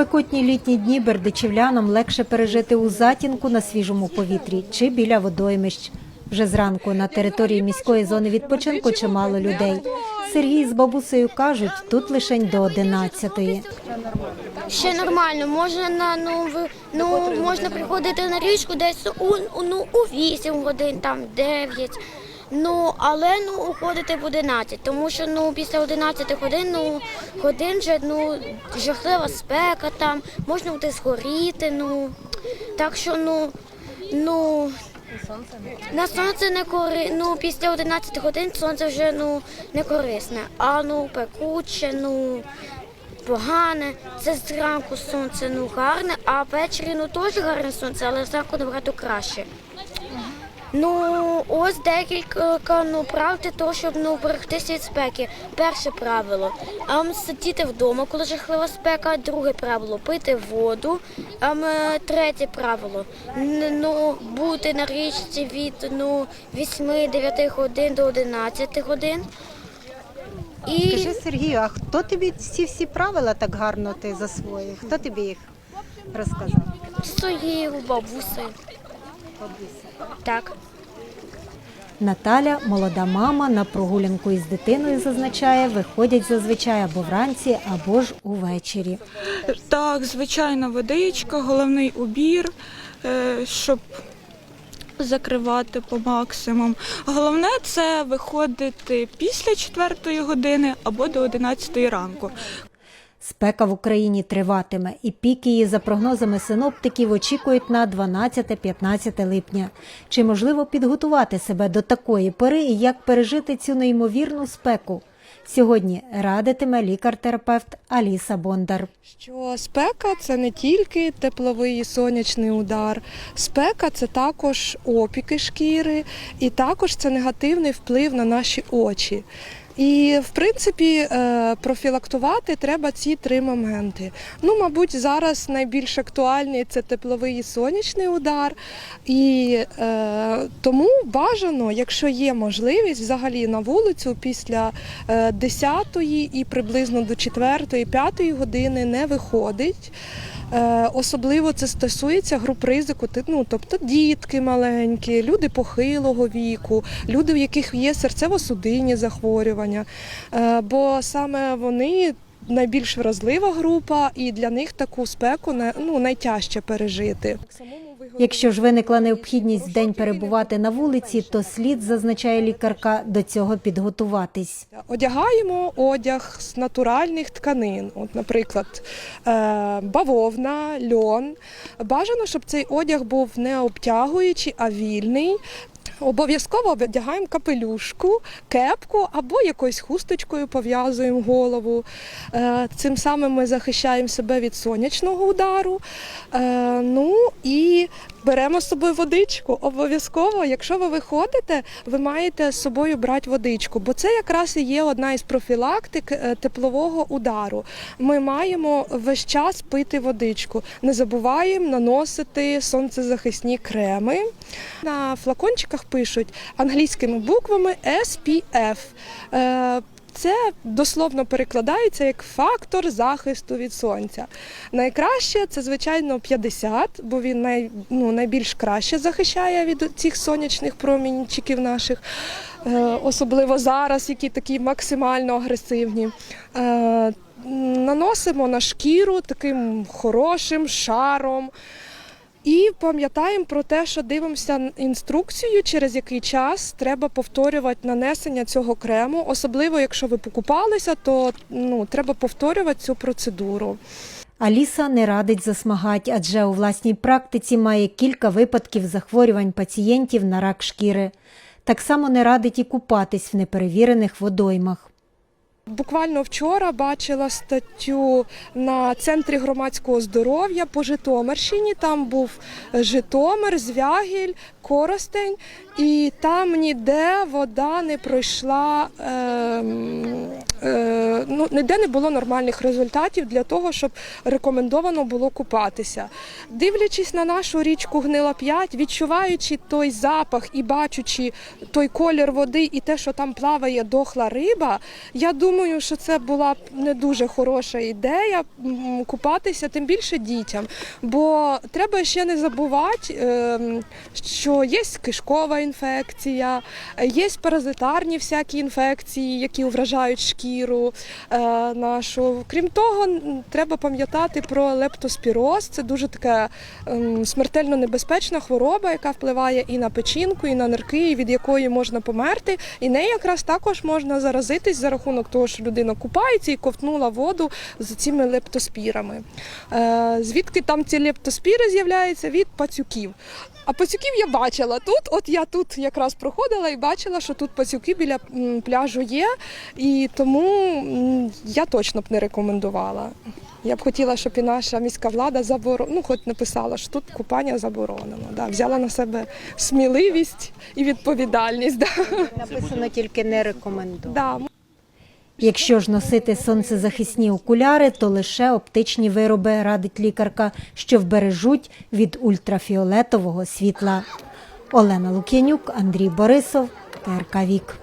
спекотні літні дні бердичівлянам легше пережити у затінку на свіжому повітрі чи біля водоймищ. Вже зранку на території міської зони відпочинку чимало людей. Сергій з бабусею кажуть, тут лишень до 11-ї. Ще нормально, можна на ну, ну можна приходити на річку десь у- ну, у 8 годин, там 9. Ну, але ну уходити в 11, тому що ну після 11 годин ну годин вже ну жахлива спека там, можна буде згоріти. Ну так що ну ну на сонце не кори... ну після 11 годин сонце вже ну не корисне, а ну пекуче, ну погане. Це зранку сонце ну гарне, а ввечері ну теж гарне сонце, але зранку набагато краще. Ну, ось декілька ну, прав для того, щоб ну, берегтися від спеки. Перше правило ем, сидіти вдома, коли жахлива спека. Друге правило пити воду. Ем, е, третє правило ну, бути на річці від ну, 8-9 годин до 11 годин. І Скажи Сергію, а хто тобі ці всі правила так гарно ти засвоїв? Хто тобі їх розказав? своєю бабусею. Так. Наталя, молода мама, на прогулянку із дитиною зазначає, виходять зазвичай або вранці, або ж увечері. Так, звичайна водичка, головний убір, е, щоб закривати по максимум. Головне це виходити після 4 години або до 11 ранку. Спека в Україні триватиме, і пік її, за прогнозами синоптиків, очікують на 12-15 липня. Чи можливо підготувати себе до такої пори і як пережити цю неймовірну спеку? Сьогодні радитиме лікар-терапевт Аліса Бондар. Що спека це не тільки тепловий і сонячний удар, спека це також опіки шкіри, і також це негативний вплив на наші очі. І, в принципі, е, профілактувати треба ці три моменти. Ну, мабуть, зараз найбільш актуальний це тепловий і сонячний удар. І е, тому бажано, якщо є можливість, взагалі на вулицю після е, 10-ї і приблизно до 4-5 години не виходить. Е, Особливо це стосується груп ризику, ну, тобто дітки маленькі, люди похилого віку, люди, в яких є серцево-судинні захворювання. Е, Бо саме вони найбільш вразлива група, і для них таку спеку ну, найтяжче пережити. Якщо ж виникла необхідність в день перебувати на вулиці, то слід, зазначає лікарка, до цього підготуватись. Одягаємо одяг з натуральних тканин, от, наприклад, е, бавовна, льон. Бажано, щоб цей одяг був не обтягуючий, а вільний. Обов'язково одягаємо капелюшку, кепку або якоюсь хусточкою пов'язуємо голову. Е, Цим самим ми захищаємо себе від сонячного удару. Е, Ну і беремо з собою водичку. Обов'язково, якщо ви виходите, ви маєте з собою брати водичку, бо це якраз і є одна із профілактик е, теплового удару. Ми маємо весь час пити водичку. Не забуваємо наносити сонцезахисні креми. На флакончиках пишуть англійськими буквами SPF. Це дословно перекладається як фактор захисту від сонця. Найкраще це, звичайно, 50, бо він най, ну, найбільш краще захищає від цих сонячних промінчиків наших, е, особливо зараз, які такі максимально агресивні. Е, наносимо на шкіру таким хорошим шаром. І пам'ятаємо про те, що дивимося інструкцію, через який час треба повторювати нанесення цього крему. Особливо, якщо ви покупалися, то ну, треба повторювати цю процедуру. Аліса не радить засмагать, адже у власній практиці має кілька випадків захворювань пацієнтів на рак шкіри. Так само не радить і купатись в неперевірених водоймах. Буквально вчора бачила статтю на центрі громадського здоров'я по Житомирщині. Там був Житомир, Звягіль, Коростень, і там ніде вода не пройшла, е, ну ніде не було нормальних результатів для того, щоб рекомендовано було купатися. Дивлячись на нашу річку Гнила 5, відчуваючи той запах і бачучи той колір води і те, що там плаває дохла риба, я думаю. що це була б не дуже хороша ідея купатися, тим більше дітям. Бо треба ще не забувати, ем, що є кишкова інфекція, є паразитарні всякі інфекції, які вражають шкіру нашу. Крім того, треба пам'ятати про лептоспіроз. Це дуже така ем, смертельно небезпечна хвороба, яка впливає і на печінку, і на нирки, і від якої можна померти. І нею якраз також можна заразитись за рахунок того, що людина купається і ковтнула воду з цими лептоспірами. Е, звідки там ці лептоспіри з'являються? Від пацюків. А пацюків я бачила тут. От я тут якраз проходила і бачила, що тут пацюки біля пляжу є, і тому я точно б не рекомендувала. Я б хотіла, щоб і наша міська влада заборонила, ну хоч написала, що тут купання заборонено. Да, взяла на себе сміливість і відповідальність. Да. Написано тільки не рекомендую. Да. Якщо ж носити сонцезахисні окуляри, то лише оптичні вироби, радить лікарка, що вбережуть від ультрафіолетового світла. Олена Лук'янюк, Андрій Борисов, ТРК Вік.